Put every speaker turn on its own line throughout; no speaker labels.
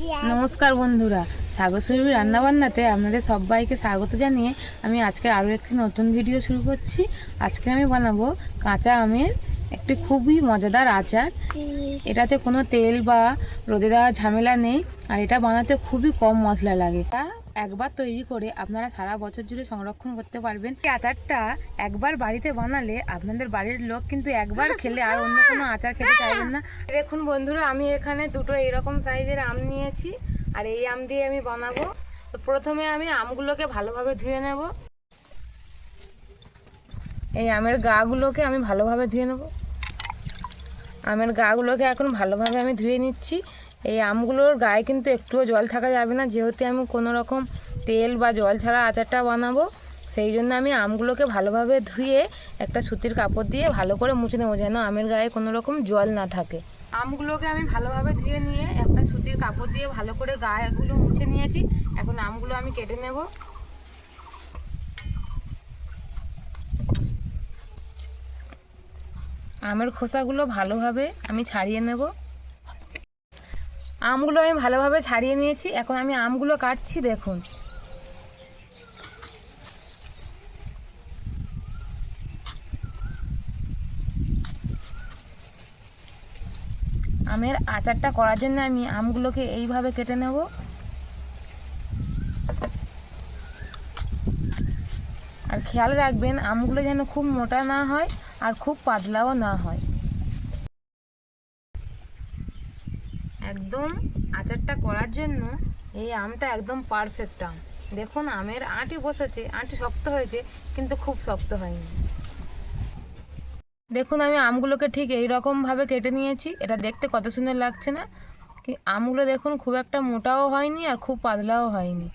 নমস্কার বন্ধুরা। সাগরসবী রান্নাবান্নাতে আপনাদের সবাইকে স্বাগত জানিয়ে আমি আজকে আরও একটি নতুন ভিডিও শুরু করছি। আজকে আমি বানাবো কাঁচা আমের একটি খুবই মজাদার আচার। এটাতে কোনো তেল বা রোদে দেওয়া ঝামেলা নেই আর এটা বানাতে খুবই কম মশলা লাগে। তা একবার তৈরি করে আপনারা সারা বছর জুড়ে সংরক্ষণ করতে পারবেন। এই আচারটা একবার বাড়িতে বানালে আপনাদের বাড়ির লোক কিন্তু একবার খেলে আর অন্য কোনো আচার খেতে চাইবেন না। দেখুন বন্ধুরা, আমি এখানে দুটো এরকম সাইজের আম নিয়েছি আর এই আম দিয়ে আমি বানাবো। তো প্রথমে আমি আমগুলোকে ভালোভাবে ধুয়ে নেব। এই আমের গাগুলোকে আমি ভালোভাবে ধুয়ে নেব। আমের গাগুলোকে এখন ভালোভাবে আমি ধুয়ে নিচ্ছি। এই আমগুলোর গায়ে কিন্তু একটুও জল থাকা যাবে না। যেহেতু আমি কোনো রকম তেল বা জল ছাড়া আচারটা বানাবো, সেই জন্য আমি আমগুলোকে ভালোভাবে ধুয়ে একটা সুতির কাপড় দিয়ে ভালো করে মুছে নেব যেন আমের গায়ে কোনো রকম জল না থাকে। আমগুলোকে আমি ভালোভাবে ধুয়ে নিয়ে একটা সুতির কাপড় দিয়ে ভালো করে গায়েগুলো মুছে নিয়েছি। এখন আমগুলো আমি কেটে নেব। আমের খোসাগুলো ভালোভাবে আমি ছাড়িয়ে নেব। আমগুলো আমি ভালোভাবে ছাড়িয়ে নিয়েছি। এখন আমি আমগুলো কাটছি, দেখুন। আমের আচারটা করার জন্য আমি আমগুলোকে এইভাবে কেটে নেব। আর খেয়াল রাখবেন, আমগুলো যেন খুব মোটা না হয় আর খুব পাতলাও না হয়। একদম আচারটা করার জন্য এই আমটা একদম পারফেক্ট আম। দেখুন, আমের আঁটি বসেছে, আঁটি শক্ত হয়েছে, কিন্তু খুব শক্ত হয়নি। দেখুন, আমি আমগুলোকে ঠিক এই ভাবে কেটে নিয়েছি। এটা দেখতে কত সুন্দর লাগছে না? কি, আমগুলো দেখুন, খুব একটা মোটাও হয়নি আর খুব পাতলাও হয়নি।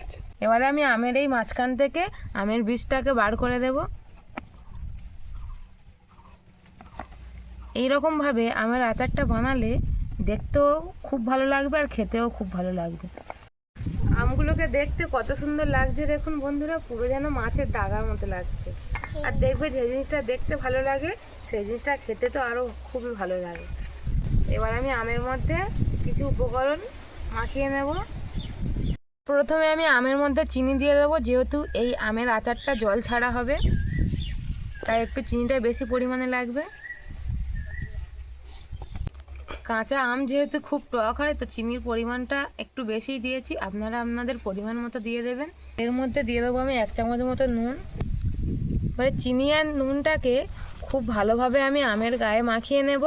এবারে আমি আমের এই মাঝখান থেকে আমের বীজটাকে বার করে দেব। এই ভাবে আমের আচারটা বানালে দেখতেও খুব ভালো লাগবে আর খেতেও খুব ভালো লাগবে। আমগুলোকে দেখতে কত সুন্দর লাগছে দেখুন বন্ধুরা, পুরো যেন মাছের দাগার মতো লাগছে। আর দেখবে যে জিনিসটা দেখতে ভালো লাগে, সেই জিনিসটা খেতে তো আরও খুবই ভালো লাগে। এবার আমি আমের মধ্যে কিছু উপকরণ মাখিয়ে নেব। প্রথমে আমি আমের মধ্যে চিনি দিয়ে দেবো, যেহেতু এই আমের আচারটা জল ছাড়া হবে, তাই একটু চিনিটা বেশি পরিমাণে লাগবে। কাঁচা আম যেহেতু খুব টক হয়, তো চিনির পরিমাণটা একটু বেশিই দিয়েছি। আপনারা আপনাদের পরিমাণ মতো দিয়ে দেবেন। এর মধ্যে দিয়ে দেবো আমি এক চামচ মতো নুন। এবারে চিনি আর নুনটাকে খুব ভালোভাবে আমি আমের গায়ে মাখিয়ে নেব।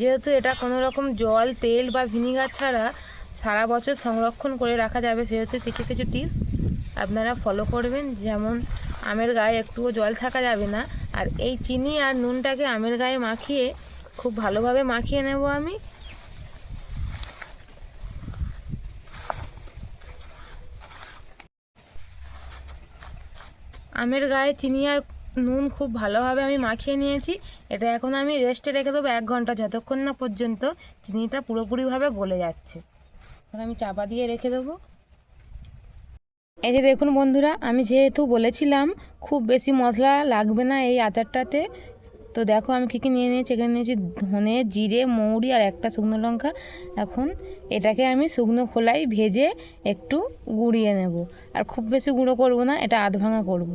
যেহেতু এটা কোনো রকম জল, তেল বা ভিনিগার ছাড়া সারা বছর সংরক্ষণ করে রাখা যাবে, সেহেতু কিছু কিছু টিপস আপনারা ফলো করবেন। যেমন আমের গায়ে একটুও জল থাকা যাবে না। আর এই চিনি আর নুনটাকে আমের গায়ে মাখিয়ে খুব ভালোভাবে মাখিয়ে নেব আমি। আমের গায়ে চিনি আর নুন খুব ভালোভাবে আমি মাখিয়ে নিয়েছি। এটা এখন আমি রেস্টে রেখে দেবো এক ঘণ্টা যতক্ষণ না পর্যন্ত চিনিটা পুরোপুরিভাবে গলে যাচ্ছে। এখন আমি চাপা দিয়ে রেখে দেবো। এই যে দেখুন বন্ধুরা, আমি যেহেতু বলেছিলাম খুব বেশি মশলা লাগবে না এই আচারটাতে তো দেখো আমি কী কী নিয়ে নিয়েছি। এখানে নিয়েছি ধনে, জিরে, মৌরি আর একটা শুকনো লঙ্কা। এখন এটাকে আমি শুকনো খোলায় ভেজে একটু গুঁড়িয়ে নেব। আর খুব বেশি গুঁড়ো করব না, এটা আধ ভাঙা করব।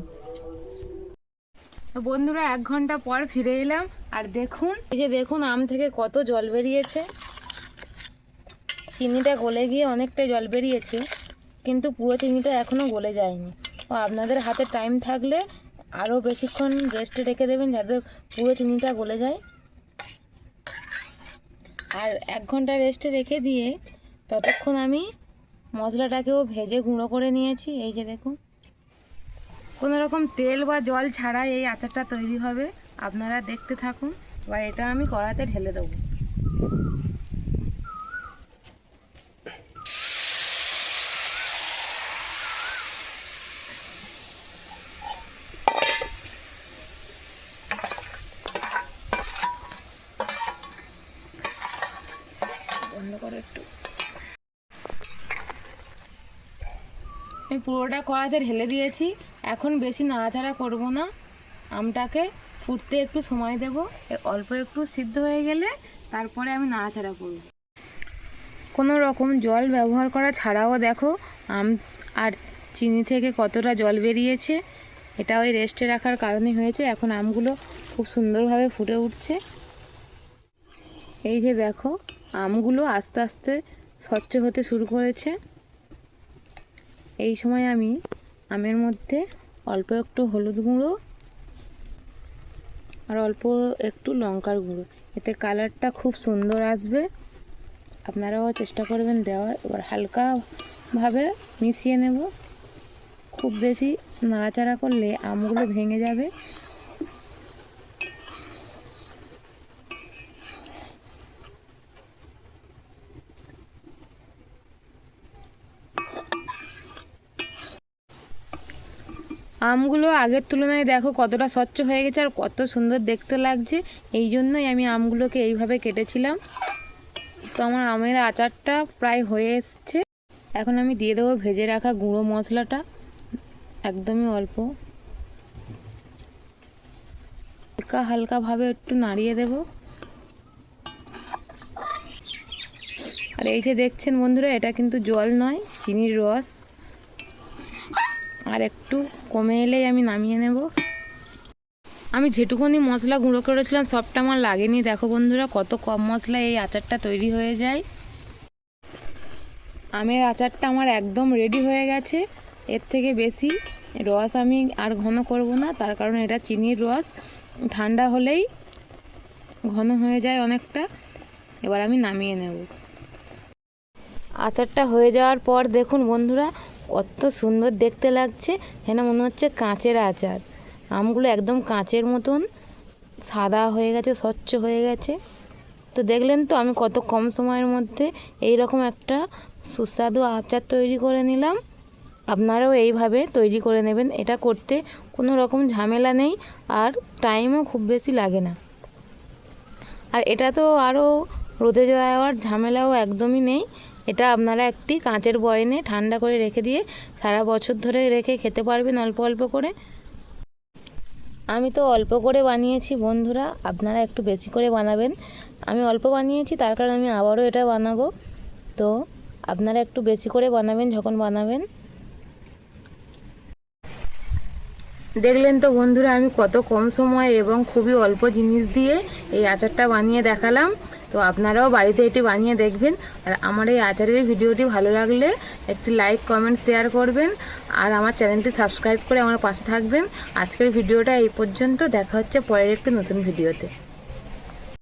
বন্ধুরা, এক ঘণ্টা পর ফিরে এলাম। আর দেখুন, এই যে দেখুন আম থেকে কত জল বেরিয়েছে। চিনিটা গলে গিয়ে অনেকটাই জল বেরিয়েছে, কিন্তু পুরো চিনিটা এখনও গলে যায়নি। ও আপনাদের হাতে টাইম থাকলে আরও বেশিক্ষণ রেস্টে রেখে দেবেন যাতে পুরো চিনিটা গলে যায়। আর এক ঘণ্টা রেস্টে রেখে দিয়ে ততক্ষণ আমি মশলাটাকেও ভেজে গুঁড়ো করে নিয়েছি। এই যে দেখুন। কোনো রকম তেল বা জল ছাড়াই এই আচারটা তৈরি হবে। আপনারা দেখতে থাকুন। এবার এটা আমি কড়াতে ঢেলে দেবো। বন্ধ করে একটু। আমি পুরোটা কড়াতে ঢেলে দিয়েছি। এখন বেশি নাড়াচাড়া করব না। আমটাকে ফুটতে একটু সময় দেব। অল্প একটু সিদ্ধ হয়ে গেলে তারপরে আমি নাড়াচাড়া করব। কোনো রকম জল ব্যবহার করা ছাড়াও দেখো, আম আর চিনি থেকে কতটা জল বেরিয়েছে। এটা ওই রেস্টে রাখার কারণে হয়েছে। এখন আমগুলো খুব সুন্দরভাবে ফুটে উঠছে। এই যে দেখো, আমগুলো আস্তে আস্তে স্বচ্ছ হতে শুরু করেছে। এই সময় আমি আমের মধ্যে অল্প একটু হলুদ গুঁড়ো আর অল্প একটু লঙ্কার গুঁড়ো। এতে কালারটা খুব সুন্দর আসবে। আপনারাও চেষ্টা করবেন দেওয়ার। এবার হালকাভাবে মিশিয়ে নেব। খুব বেশি নাড়াচাড়া করলে আমগুলো ভেঙে যাবে। আমগুলো আগের তুলনায় দেখো কতটা স্বচ্ছ হয়ে গেছে আর কত সুন্দর দেখতে লাগছে। এই জন্যই আমি আমগুলোকে এইভাবে কেটেছিলাম। তো আমার আমের আচারটা প্রায় হয়ে এসছে। এখন আমি দিয়ে দেবো ভেজে রাখা গুঁড়ো মশলাটা। একদমই অল্প। হালকা হালকাভাবে একটু নাড়িয়ে দেব। আর এই যে দেখছেন বন্ধুরা, এটা কিন্তু জল নয়, চিনির রস। আর একটু কমে এলেই আমি নামিয়ে নেব। আমি যেটুকুনি মশলা গুঁড়ো করেছিলাম, সবটা আমার লাগেনি। দেখো বন্ধুরা, কত কম মশলা এই আচারটা তৈরি হয়ে যায়। আমের আচারটা আমার একদম রেডি হয়ে গেছে। এর থেকে বেশি রস আমি আর ঘন করব না, তার কারণ এটা চিনির রস। ঠান্ডা হলেই ঘন হয়ে যায় অনেকটা। এবার আমি নামিয়ে নেব। আচারটা হয়ে যাওয়ার পর দেখুন বন্ধুরা কত সুন্দর দেখতে লাগছে, যেন মনে হচ্ছে কাঁচের আচার। আমগুলো একদম কাঁচের মতন, সাদা হয়ে গেছে, স্বচ্ছ হয়ে গেছে। তো দেখলেন তো, আমি কত কম সময়ের মধ্যে এই রকম একটা সুস্বাদু আচার তৈরি করে নিলাম। আপনারাও এইভাবে তৈরি করে নেবেন, এটা করতে কোনো রকম ঝামেলা নেই, আর টাইমও খুব বেশি লাগে না। আর এটা তো আরও রোদে দেওয়ার ঝামেলাও একদমই নেই। এটা আপনারা একটি কাঁচের বয়নে ঠান্ডা করে রেখে দিয়ে সারা বছর ধরে রেখে খেতে পারবেন অল্প অল্প করে। আমি তো অল্প করে বানিয়েছি বন্ধুরা, আপনারা একটু বেশি করে বানাবেন। আমি অল্প বানিয়েছি, তার কারণে আমি আবারও এটা বানাবো। তো আপনারা একটু বেশি করে বানাবেন যখন বানাবেন। দেখলেন তো বন্ধুরা, আমি কত কম সময়ে এবং খুবই অল্প জিনিস দিয়ে এই আচারটা বানিয়ে দেখালাম। তো আপনারাও বাড়িতে এটি বানিয়ে দেখবেন। আর আমার এই আচারের ভিডিওটি ভালো লাগলে একটি লাইক, কমেন্ট, শেয়ার করবেন। আর আমার চ্যানেলটি সাবস্ক্রাইব করে আমার পাশে থাকবেন। আজকের ভিডিওটা এই পর্যন্ত। দেখা হচ্ছে পরের একটি নতুন ভিডিওতে।